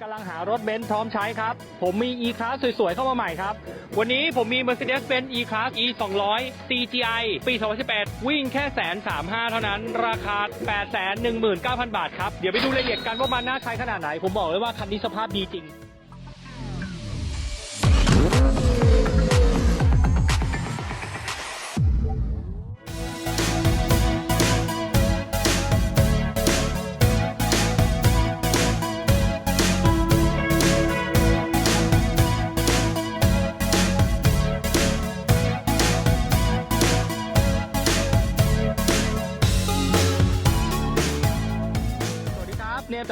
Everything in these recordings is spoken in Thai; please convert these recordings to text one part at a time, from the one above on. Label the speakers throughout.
Speaker 1: กำลังหารถเบนซ์พร้อมใช้ครับ ผมมี e-class สวยๆ เข้ามาใหม่ครับ วันนี้ผมมี Mercedes-Benz e-class e 2 0 0 CGI ปี 2018 วิ่งแค่แสนสามห้าเท่านั้น ราคา 8 1 9 0 0 0 บาทครับ เดี๋ยวไปดูรายละเอียดกันว่ามันน่าใช้ขนาดไหน ผมบอกเลยว่าคันนี้สภาพดีจริง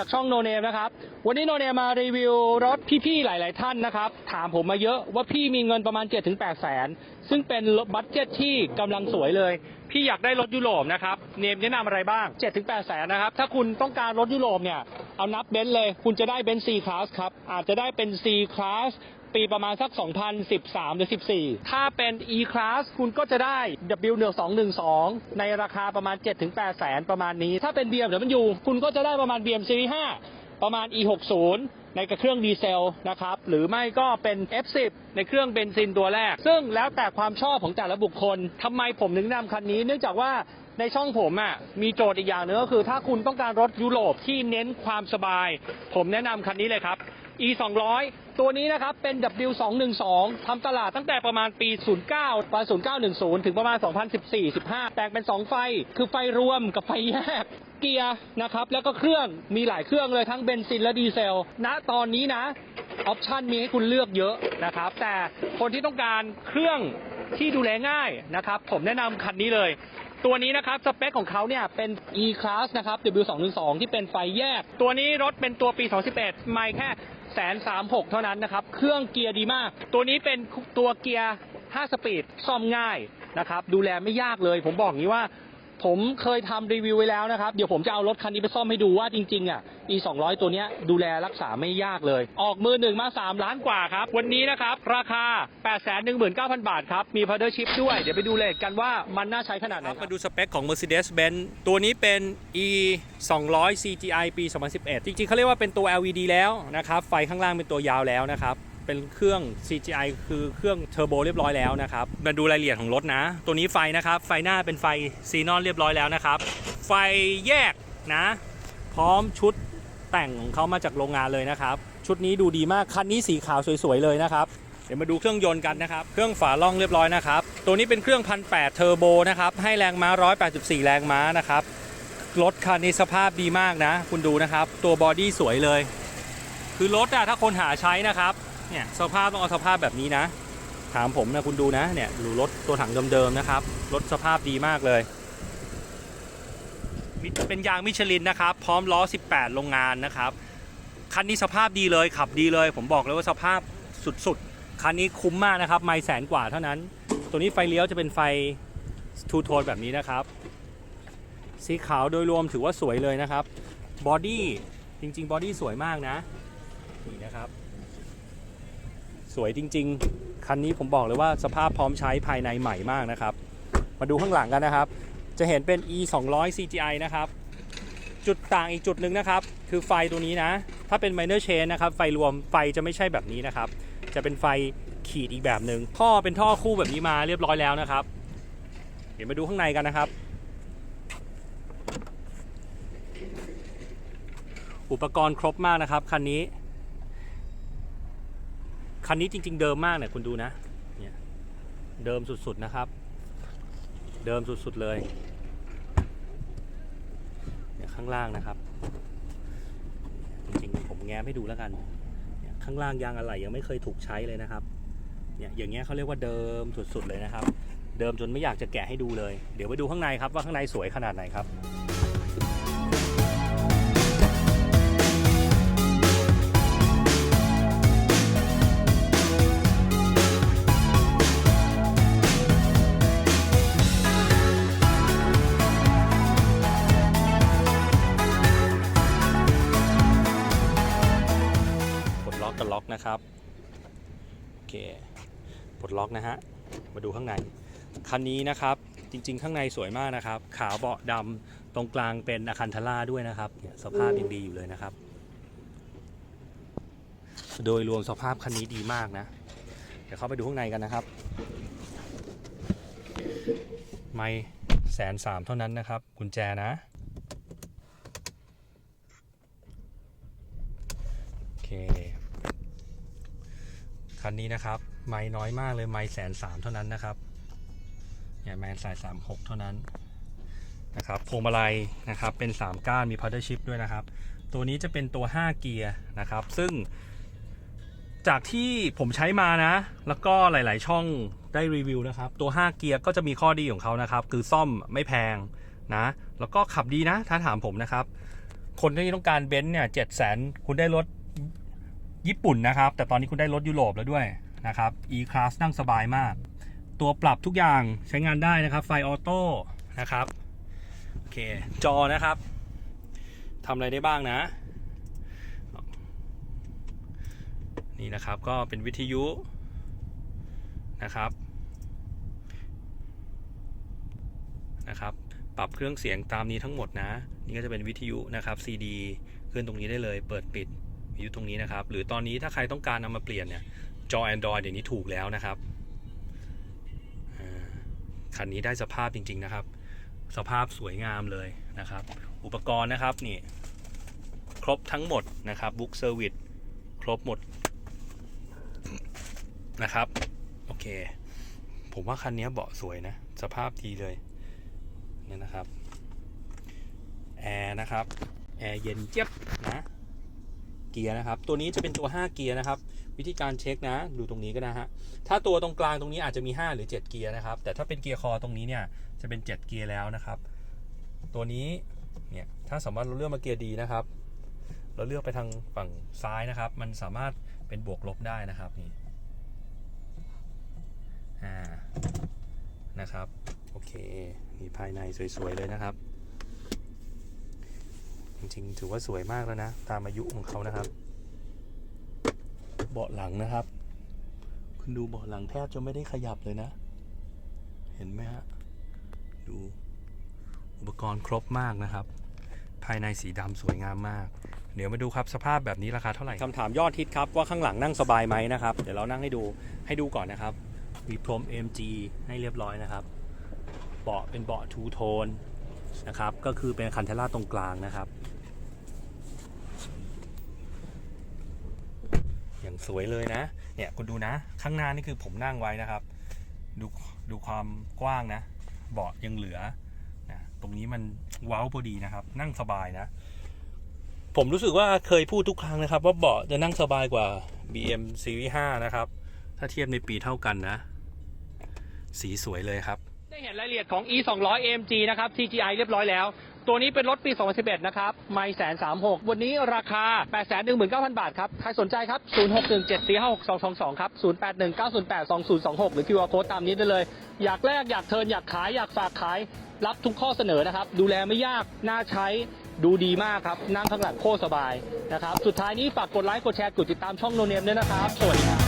Speaker 1: จากช่องโนเนมนะครับ วันนี้โนเนมมารีวิวรถพี่ๆหลาย ๆ ท่านนะครับ ถามผมมาเยอะว่าพี่มีเงินประมาณ 7-8แสน ซึ่งเป็นรถบัตเจ็ตที่กำลังสวยเลย พี่อยากได้รถยุโรปนะครับเนมแนะนำอะไรบ้าง 7-8แสนนะครับ ถ้าคุณต้องการรถยุโรปเนี่ยเอานับเบนซ์เลย คุณจะได้เบนซ์ C Class ครับ อาจจะได้เป็น C Class ปีประมาณสัก 2013 หรือ 14 ถ้าเป็น E Class คุณก็จะได้ W1212 ในราคาประมาณ 7-8 แสนประมาณนี้ ถ้าเป็น BMW คุณก็จะได้ประมาณ BM Series 5ประมาณ E60 ในกระเครื่องดีเซลนะครับ หรือไม่ก็เป็น F10 ในเครื่องเบนซินตัวแรก ซึ่งแล้วแต่ความชอบของแต่ละบุคคลทำไมผมถึงนะนำคันนี้ เนื่องจากว่าในช่องผมอะมีโจทย์อีกอย่างหนึงก็คือ ถ้าคุณต้องการรถยุโรปที่เน้นความสบาย ผมแนะนำคันนี้เลยครับ E 200ตัวนี้นะครับเป็น W 2 1 2ทำตลาดตั้งแต่ประมาณปี 09ประมาณ0910 ถึงประมาณ 2014 15แบ่งเป็น 2 ไฟ คือไฟรวมกับไฟแยก เกียร์นะครับแล้วก็เครื่องมีหลายเครื่องเลยทั้งเบนซินและดีเซลณตอนนี้นะออปชันมีให้คุณเลือกเยอะนะครับ แต่คนที่ต้องการเครื่องที่ดูแลง่ายนะครับ ผมแนะนำคันนี้เลย ตัวนี้นะครับสเปคของเขาเนี่ยเป็น E Class นะครับ W212 ที่เป็นไฟแยก ตัวนี้รถเป็นตัวปี 2011 ไม่แค่ แสนสามหกเท่านั้นนะครับ เครื่องเกียร์ดีมาก ตัวนี้เป็นตัวเกียร์ 5 สปีดซ่อมง่ายนะครับ ดูแลไม่ยากเลย ผมบอกงี้ว่า ผมเคยทำรีวิวไว้แล้วนะครับ เดี๋ยวผมจะเอารถคันนี้ไปซ่อมให้ดูว่าจริงๆอะ e 2 0 0ตัวนี้ดูแลรักษาไม่ยากเลย ออกมือหนึ่งมา 3 ล้านกว่าครับ วันนี้นะครับ ราคา 8 1 9 0 0 0 บาทครับ มีพาร์เดอร์ชิพด้วย เดี๋ยวไปดูเลยกันว่ามันน่าใช้ขนาดไหน
Speaker 2: มาดูสเปคของ Mercedes-Benz ตัวนี้เป็น e 200 CGI ปี 2011 จริงๆเขาเรียกว่าเป็นตัว LED แล้วนะครับ ไฟข้างล่างเป็นตัวยาวแล้วนะครับ เป็นเครื่อง CGI คือเครื่องเทอร์โบเรียบร้อยแล้วนะครับมาดูรายละเอียดของรถนะ ตัวนี้ไฟนะครับ ไฟหน้าเป็นไฟซีนอนเรียบร้อยแล้วนะครับ ไฟแยกนะ พร้อมชุดแต่งของเขามาจากโรงงานเลยนะครับ ชุดนี้ดูดีมาก คันนี้สีขาวสวยๆเลยนะครับ เดี๋ยวมาดูเครื่องยนต์กันนะครับ เครื่องฝาล่องเรียบร้อยนะครับ ตัวนี้เป็นเครื่อง1,800เทอร์โบนะครับ ให้แรงม้า 184 แรงม้านะครับ รถคันนี้สภาพดีมากนะ คุณดูนะครับ ตัวบอดี้สวยเลย คือรถอะถ้าคนหาใช้นะครับ เนี่ยสภาพต้องเอาสภาพแบบนี้นะ ถามผมนะคุณดูนะเนี่ยดูรถตัวถังเดิมๆนะครับรถสภาพดีมากเลย เป็นยางมิชลินนะครับ พร้อมล้อ 18 โรงงานนะครับ คันนี้สภาพดีเลยขับดีเลย ผมบอกเลยว่าสภาพสุดๆ คันนี้คุ้มมากนะครับ ไม่แสนกว่าเท่านั้น ตัวนี้ไฟเลี้ยวจะเป็นไฟทูโทนแบบนี้นะครับ สีขาวโดยรวมถือว่าสวยเลยนะครับบอดี้จริงๆบอดี้สวยมากนะนี่นะครับ สวยจริง ๆ คันนี้ผมบอกเลยว่าสภาพพร้อมใช้ภายในใหม่มากนะครับ มาดูข้างหลังกันนะครับ จะเห็นเป็น e 2 0 0 CGI นะครับ จุดต่างอีกจุดหนึ่งนะครับ คือไฟตัวนี้นะ ถ้าเป็น minor chain นะครับ ไฟรวมไฟจะไม่ใช่แบบนี้นะครับ จะเป็นไฟขีดอีกแบบหนึ่งท่อเป็นท่อคู่แบบนี้มาเรียบร้อยแล้วนะครับ เดี๋ยวมาดูข้างในกันนะครับ อุปกรณ์ครบมากนะครับคันนี้ คันนี้จริง ๆ เดิมมากเนี่ยคุณดูนะเนี่ยเดิมสุดๆนะครับ เดิมสุดๆเลยเนี่ยข้างล่างนะครับ จริงๆผมแง้มให้ดูแล้วกันเนี่ยข้างล่างยางอะไหล่ยังไม่เคยถูกใช้เลยนะครับเนี่ยอย่างเงี้ยเขาเรียกว่าเดิมสุดๆเลยนะครับ เดิมจนไม่อยากจะแกะให้ดูเลย เดี๋ยวไปดูข้างในครับว่าข้างในสวยขนาดไหนครับ ล็อกนะครับโอเคปลดล็อกนะฮะมาดูข้างในคันนี้นะครับจริง ๆ ข้างในสวยมากนะครับ ขาวเบาะดำตรงกลางเป็นอะคันทาร่าด้วยนะครับเนี่ยสภาพยังดีอยู่เลยนะครับ โดยรวมสภาพคันนี้ดีมากนะ เดี๋ยวเข้าไปดูข้างในกันนะครับ ไม่แสนสามเท่านั้นนะครับ กุญแจนะ โอเค คันนี้นะครับ ไม่น้อยมากเลย ไม่แสนสามเท่านั้นนะครับเนี่ยแมนสายสามหกเท่านั้นนะครับพวงมาลัยนะครับเป็น 3 ก้านมีพัดเดิลชิพด้วยนะครับ ตัวนี้จะเป็นตัว 5 เกียร์นะครับ ซึ่ง จากที่ผมใช้มานะ แล้วก็หลาย ๆ ช่องได้รีวิวนะครับ ตัว 5 เกียร์ก็จะมีข้อดีของเขานะครับ คือซ่อมไม่แพงนะ แล้วก็ขับดีนะ ถ้าถามผมนะครับ คนที่ต้องการเบนซ์เนี่ยเจ็ดแสนคุณได้รถ ญี่ปุ่นนะครับ แต่ตอนนี้คุณได้รถยุโรปแล้วด้วยนะครับ E-Class นั่งสบายมาก ตัวปรับทุกอย่างใช้งานได้นะครับ ไฟออโต้นะครับโอเคจอนะครับทำอะไรได้บ้างนะ นี่นะครับก็เป็นวิทยุนะครับนะครับ ปรับเครื่องเสียงตามนี้ทั้งหมดนะ นี่ก็จะเป็นวิทยุนะครับ CD ขึ้นตรงนี้ได้เลย เปิดปิด วิทยุตรงนี้นะครับ หรือตอนนี้ถ้าใครต้องการนำมาเปลี่ยนเนี่ยจอ Android เดี๋ยวนี้ถูกแล้วนะครับคันนี้ได้สภาพจริง ๆนะครับ สภาพสวยงามเลยนะครับ อุปกรณ์นะครับนี่ครบทั้งหมดนะครับบุ๊กเซอร์วิสครบหมดนะครับ โอเค ผมว่าคันนี้เบาะสวยนะ สภาพดีเลยเนี่ยนะครับแอร์นะครับ แอร์เย็นเจี๊ยบนะ เกียร์นะครับ ตัวนี้จะเป็นตัว 5 เกียร์นะครับ วิธีการเช็คนะ ดูตรงนี้ก็นะฮะ ถ้าตัวตรงกลางตรงนี้อาจจะมี 5 หรือ 7 เกียร์นะครับ แต่ถ้าเป็นเกียร์คอตรงนี้เนี่ย จะเป็น 7 เกียร์แล้วนะครับ ตัวนี้ เนี่ย ถ้าสามารถเราเลือกมาเกียร์ดีนะครับ เราเลือกไปทางฝั่งซ้ายนะครับ มันสามารถเป็นบวกลบได้นะครับนี่ อ่า นะครับ โอเค นี่ภายในสวยๆเลยนะครับ จริงๆ ถือว่าสวยมากแล้วนะ ตามอายุของเขานะครับ เบาะหลังนะครับ คุณดูเบาะหลังแทบจะไม่ได้ขยับเลยนะ เห็นไหมฮะ ดูอุปกรณ์ครบมากนะครับ ภายในสีดำสวยงามมาก เดี๋ยวมาดูครับสภาพแบบนี้ราคาเท่าไหร่คำถามยอดฮิตครับว่าข้างหลังนั่งสบายไหมนะครับ เดี๋ยวเรานั่งให้ดูให้ดูก่อนนะครับ มีพรม MG ให้เรียบร้อยนะครับเบาะเป็นเบาะทูโทนนะครับ ก็คือเป็นคันเทล่าตรงกลางนะครับ อย่างสวยเลยนะ เนี่ยคุณดูนะ ข้างหน้านี่คือผมนั่งไว้นะครับ ดูดูความกว้างนะ เบาะยังเหลือนะตรงนี้มันว้าพอดีนะครับ นั่งสบายนะ ผมรู้สึกว่าเคยพูดทุกครั้งนะครับ ว่าเบาะจะนั่งสบายกว่า BM Series 5นะครับ ถ้าเทียบในปีเท่ากันนะ สีสวยเลยครับ
Speaker 1: ได้เห็นรายละเอียดของ e 2 0 0 AMG นะครับ CGI เรียบร้อยแล้ว ตัวนี้เป็นรถปี 2011 นะครับ ไม่แสนสามหกวันนี้ราคา 8 1 9 0 0 0 บาทครับ ใครสนใจครับ 0617456222 ครับ 0819082026 หรือ QR code ตามนี้ได้เลย อยากแลกอยากเทินอยากขายอยากฝากขาย รับทุกข้อเสนอนะครับ ดูแลไม่ยาก น่าใช้ดูดีมากครับ นั่งข้างหลังโคตรสบายนะครับ สุดท้ายนี้ฝากกดไลค์กดแชร์กดติดตามช่องโนเนมด้วยนะครับ สวัสดีครับ